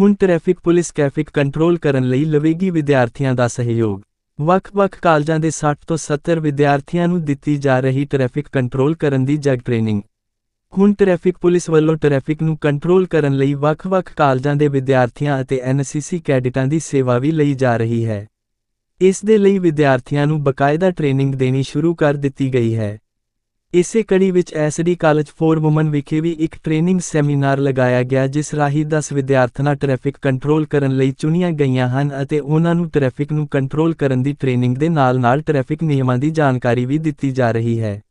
ਹੁਣ traffic police traffic control ਕਰਨ ਲਈ ਲਵੇਗੀ ਵਿਦਿਆਰਥੀਆਂ ਦਾ ਸਹਿਯੋਗ। ਵੱਖ-ਵੱਖ ਕਾਲਜਾਂ ਦੇ 60 ਤੋਂ 70 ਵਿਦਿਆਰਥੀਆਂ ਨੂੰ ਦਿੱਤੀ ਜਾ ਰਹੀ ਟ੍ਰੈਫਿਕ ਕੰਟਰੋਲ ਕਰਨ ਦੀ ਜਗ ਟ੍ਰੇਨਿੰਗ। ਹੁਣ ਟ੍ਰੈਫਿਕ ਪੁਲਿਸ ਵੱਲੋਂ ਟ੍ਰੈਫਿਕ ਨੂੰ ਕੰਟਰੋਲ ਕਰਨ ਲਈ ਵੱਖ-ਵੱਖ ਕਾਲਜਾਂ ਦੇ ਵਿਦਿਆਰਥੀਆਂ ਅਤੇ ਐਨਸੀਸੀ ਕੈਡਿਟਾਂ ਦੀ ਸੇਵਾ ਵੀ ਲਈ ਜਾ ਰਹੀ ਹੈ। ਇਸ ਦੇ ਲਈ ਵਿਦਿਆਰਥੀਆਂ ਨੂੰ ਬਕਾਇਦਾ ਟ੍ਰੇਨਿੰਗ ਦੇਣੀ ਸ਼ੁਰੂ ਕਰ ਦਿੱਤੀ ਗਈ ਹੈ। ਇਸੇ ਕੜੀ ਵਿੱਚ ਐਸਡੀ ਕਾਲਜ ਫੋਰ ਔਮਨ ਵਿਖੇ ਵੀ ਇੱਕ ਟ੍ਰੇਨਿੰਗ ਸੈਮੀਨਾਰ ਲਗਾਇਆ ਗਿਆ, ਜਿਸ ਰਾਹੀਂ 10 ਵਿਦਿਆਰਥਣਾਂ ਟ੍ਰੈਫਿਕ ਕੰਟਰੋਲ ਕਰਨ ਲਈ ਚੁਣੀਆਂ ਗਈਆਂ ਹਨ ਅਤੇ ਉਹਨਾਂ ਨੂੰ ਟ੍ਰੈਫਿਕ ਨੂੰ ਕੰਟਰੋਲ ਕਰਨ ਦੀ ਟ੍ਰੇਨਿੰਗ ਦੇ ਨਾਲ-ਨਾਲ ਟ੍ਰੈਫਿਕ ਨਿਯਮਾਂ ਦੀ ਜਾਣਕਾਰੀ ਵੀ ਦਿੱਤੀ ਜਾ ਰਹੀ ਹੈ।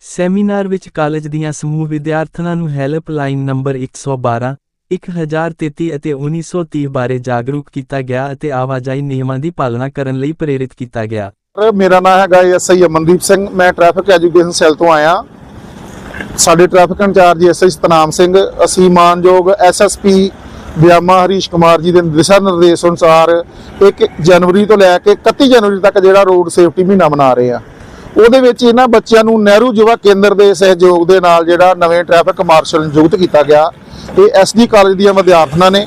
ਸੈਮੀਨਾਰ ਵਿੱਚ ਕਾਲਜ ਦੀਆਂ ਸਮੂਹ ਵਿਦਿਆਰਥਣਾਂ ਨੂੰ ਹੈਲਪਲਾਈਨ ਨੰਬਰ 112 1033 ਅਤੇ 1930 ਬਾਰੇ ਜਾਗਰੂਕ ਕੀਤਾ ਗਿਆ ਅਤੇ ਆਵਾਜਾਈ ਨਿਯਮਾਂ ਦੀ ਪਾਲਣਾ ਕਰਨ ਲਈ ਪ੍ਰੇਰਿਤ ਕੀਤਾ ਗਿਆ। ਮੇਰਾ ਨਾਮ ਹੈਗਾ ਐਸਆਈ ਅਮਨਦੀਪ ਸਿੰਘ। ਮੈਂ ਟ੍ਰੈਫਿਕ ਐਜੂਕੇਸ਼ਨ ਸੈੱਲ ਤੋਂ ਆਇਆ। ਸਾਡੇ traffic incharge SI Satnam Singh, ਅਸੀਂ ਮਾਨਯੋਗ ਐਸਐਸਪੀ ਬਿਆਮਾ ਹਰੀਸ਼ ਕੁਮਾਰ ਜੀ ਦੇ ਦਿਸ਼ਾ ਨਿਰਦੇਸ਼ ਅਨੁਸਾਰ 1 ਜਨਵਰੀ ਤੋਂ ਲੈ ਕੇ 31 ਜਨਵਰੀ ਤੱਕ ਜਿਹੜਾ ਰੋਡ ਸੇਫਟੀ ਮਹੀਨਾ ਮਨਾ ਰਹੇ ਆ ਉਹਦੇ ਵਿੱਚ ਇਹਨਾਂ ਬੱਚਿਆਂ ਨੂੰ ਨਹਿਰੂ ਯੁਵਾ ਕੇਂਦਰ ਦੇ ਸਹਿਯੋਗ ਦੇ ਨਾਲ ਜਿਹੜਾ ਨਵੇਂ ਟ੍ਰੈਫਿਕ ਮਾਰਸ਼ਲ ਨਿਯੁਕਤ ਕੀਤਾ ਗਿਆ। ਇਹ ਐਸਡੀ ਕਾਲਜ ਦੀਆਂ ਵਿਦਿਆਰਥਣਾਂ ਨੇ।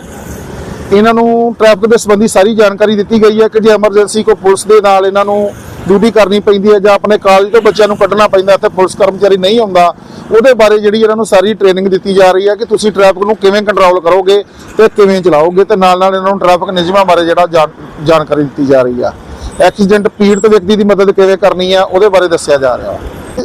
ਇਹਨਾਂ ਨੂੰ ਟ੍ਰੈਫਿਕ ਦੇ ਸੰਬੰਧੀ ਸਾਰੀ ਜਾਣਕਾਰੀ ਦਿੱਤੀ ਗਈ ਹੈ ਕਿ ਜੇ ਐਮਰਜੈਂਸੀ ਕੋ ਪੁਲਿਸ ਦੇ ਨਾਲ ਇਹਨਾਂ ਨੂੰ ਡਿਊਟੀ ਕਰਨੀ ਪੈਂਦੀ ਹੈ ਜਾਂ ਆਪਣੇ ਕਾਲਜ ਤੋਂ ਬੱਚਿਆਂ ਨੂੰ ਕੱਢਣਾ ਪੈਂਦਾ ਤੇ ਪੁਲਿਸ ਕਰਮਚਾਰੀ ਨਹੀਂ ਆਉਂਦਾ, ਉਹਦੇ ਬਾਰੇ ਜਿਹੜੀ ਇਹਨਾਂ ਨੂੰ ਸਾਰੀ ਟ੍ਰੇਨਿੰਗ ਦਿੱਤੀ ਜਾ ਰਹੀ ਹੈ ਕਿ ਤੁਸੀਂ ਟ੍ਰੈਫਿਕ ਨੂੰ ਕਿਵੇਂ ਕੰਟਰੋਲ ਕਰੋਗੇ ਤੇ ਕਿਵੇਂ ਚਲਾਓਗੇ ਤੇ ਨਾਲ ਨਾਲ ਇਹਨਾਂ ਨੂੰ ਟ੍ਰੈਫਿਕ ਨਿਯਮਾਂ ਬਾਰੇ ਜਿਹੜਾ ਜਾਣ- ਜਾਣਕਾਰੀ ਦਿੱਤੀ ਜਾ ਰਹੀ ਆ। ਐਕਸੀਡੈਂਟ ਪੀੜਤ ਵਿਅਕਤੀ ਦੀ ਮਦਦ ਕਿਵੇਂ ਕਰਨੀ ਹੈ ਉਹਦੇ ਬਾਰੇ ਦੱਸਿਆ ਜਾ ਰਿਹਾ।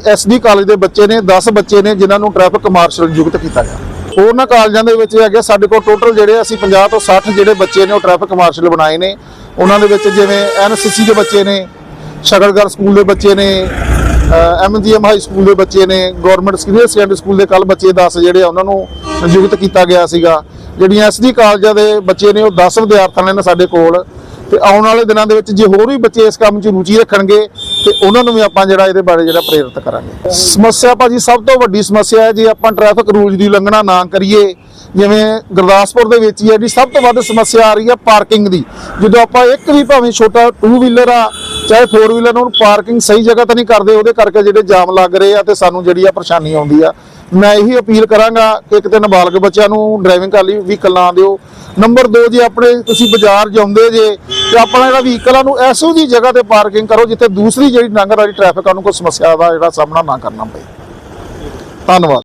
ਐਸਡੀ ਕਾਲਜ ਦੇ ਬੱਚੇ ਨੇ 10 ਬੱਚੇ ਨੇ ਜਿਨ੍ਹਾਂ ਨੂੰ ਟ੍ਰੈਫਿਕ ਮਾਰਸ਼ਲ ਨਿਯੁਕਤ ਕੀਤਾ ਗਿਆ। ਉਹਨਾਂ ਕਾਲਜਾਂ ਦੇ ਵਿੱਚ ਹੈਗੇ, ਸਾਡੇ ਕੋਲ ਟੋਟਲ ਜਿਹੜੇ ਅਸੀਂ 50 ਤੋਂ 60 ਜਿਹੜੇ ਬੱਚੇ ਨੇ ਉਹ ਟ੍ਰੈਫਿਕ ਮਾਰਸ਼ਲ ਬਣਾਏ ਨੇ। ਉਹਨਾਂ ਦੇ ਵਿੱਚ ਜਿਵੇਂ ਐਨਸੀਸੀ ਦੇ ਬੱਚੇ ਨੇ ਸ਼ਗਲਗਰ ਸਕੂਲ ਦੇ ਬੱਚੇ ਨੇ ਐਮਜੀਐਮ ਹਾਈ ਸਕੂਲ ਦੇ ਬੱਚੇ ਨੇ ਗਵਰਨਮੈਂਟ ਸੀਨੀਅਰ ਸੈਕੰਡਰੀ ਸਕੂਲ ਦੇ ਕੱਲ ਬੱਚੇ 10 ਜਿਹੜੇ ਆ, ਉਹਨਾਂ ਨੂੰ ਨਿਯੁਕਤ ਕੀਤਾ ਗਿਆ ਸੀਗਾ। ਜਿਹੜੀਆਂ ਐਸਡੀ ਕਾਲਜਾਂ ਦੇ ਬੱਚੇ ਨੇ ਉਹ 10 ਵਿਦਿਆਰਥਣ ਨੇ ਸਾਡੇ ਕੋਲ। ਤੇ ਆਉਣ ਵਾਲੇ ਦਿਨਾਂ ਦੇ ਵਿੱਚ ਜੇ ਹੋਰ ਵੀ ਬੱਚੇ ਇਸ ਕੰਮ 'ਚ ਰੁਚੀ ਰੱਖਣਗੇ ਤੇ ਉਹਨਾਂ ਨੂੰ ਵੀ ਆਪਾਂ ਜਿਹੜਾ ਇਹਦੇ ਬਾਰੇ ਜਿਹੜਾ ਪ੍ਰੇਰਿਤ ਕਰਾਂਗੇ। ਸਮੱਸਿਆ ਭਾਜੀ ਸਭ ਤੋਂ ਵੱਡੀ ਸਮੱਸਿਆ ਹੈ ਜੇ ਆਪਾਂ ਟ੍ਰੈਫਿਕ ਰੂਲਸ ਦੀ ਉਲੰਘਣਾ ਨਾ ਕਰੀਏ, ਜਿਵੇਂ ਗੁਰਦਾਸਪੁਰ ਦੇ ਵਿੱਚ ਹੀ ਹੈ ਜੀ, ਸਭ ਤੋਂ ਵੱਧ ਸਮੱਸਿਆ ਆ ਰਹੀ ਹੈ ਪਾਰਕਿੰਗ ਦੀ। ਜਦੋਂ ਆਪਾਂ ਇੱਕ ਵੀ ਭਾਵੇਂ ਛੋਟਾ ਟੂ ਵੀਲਰ ਆ ਚਾਹੇ 4 ਵੀਲਰ ਨੂੰ ਪਾਰਕਿੰਗ ਸਹੀ ਜਗ੍ਹਾ ਤੇ ਨਹੀਂ ਕਰਦੇ, ਉਹਦੇ ਕਰਕੇ ਜਿਹੜੇ ਜਾਮ ਲੱਗ ਰਹੇ ਆ ਤੇ ਸਾਨੂੰ ਜਿਹੜੀ ਆ ਪਰੇਸ਼ਾਨੀ ਆਉਂਦੀ ਆ। ਮੈਂ ਇਹੀ ਅਪੀਲ ਕਰਾਂਗਾ ਕਿ ਇੱਕ ਤੇ ਨਾਬਾਲਗ ਬੱਚਿਆਂ ਨੂੰ ਡਰਾਈਵਿੰਗ ਕਰ ਲਈ ਵਹੀਕਲ ਨਾ ਦਿਓ। ਨੰਬਰ 2 ਜੇ ਆਪਣੇ ਤੁਸੀਂ ਬਾਜ਼ਾਰ ਜਾਂਦੇ ਜੇ, ਤੇ ਆਪਣਾ ਜਿਹੜਾ ਵਹੀਕਲ ਆ ਨੂੰ ਐਸੋ ਜੀ ਜਗ੍ਹਾ ਤੇ ਪਾਰਕਿੰਗ ਕਰੋ ਜਿੱਥੇ ਦੂਸਰੀ ਜਿਹੜੀ ਲੰਘਣ ਵਾਲੀ ਟ੍ਰੈਫਿਕ ਆ ਨੂੰ ਕੋਈ ਸਮੱਸਿਆ ਦਾ ਜਿਹੜਾ ਸਾਹਮਣਾ ਨਾ ਕਰਨਾ ਪਏ ਧੰਨਵਾਦ।